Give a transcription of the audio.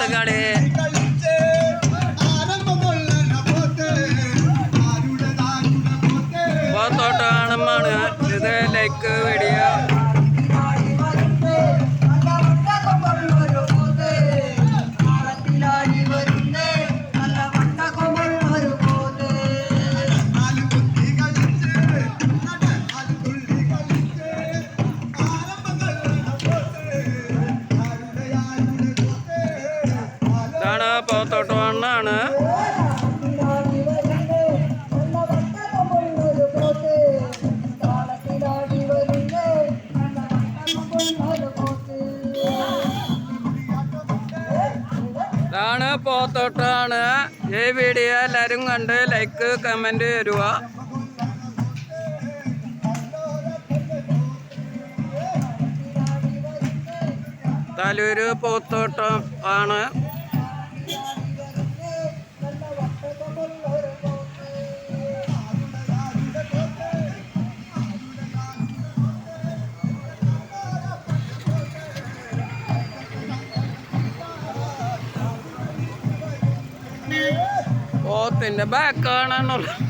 പോത്ത് കളി കളിച്ച് ആരംഭം കൊള്ളണ പോത്ത്. ആരുടെ താരുടെ പോത്ത് പോത്തോട്ട് ഇത് ലൈക്ക് ഇതാണ് പോത്തോട്ട് മണ്ണാണ് ഇതാണ് പോത്തോട്ടാണ്. ഈ വീഡിയോ എല്ലാവരും കണ്ട് ലൈക്ക് കമന്റ് തരുക. തലൂര് പോത്തോട്ടം ആണ്. Oh, tindabakan ano lang.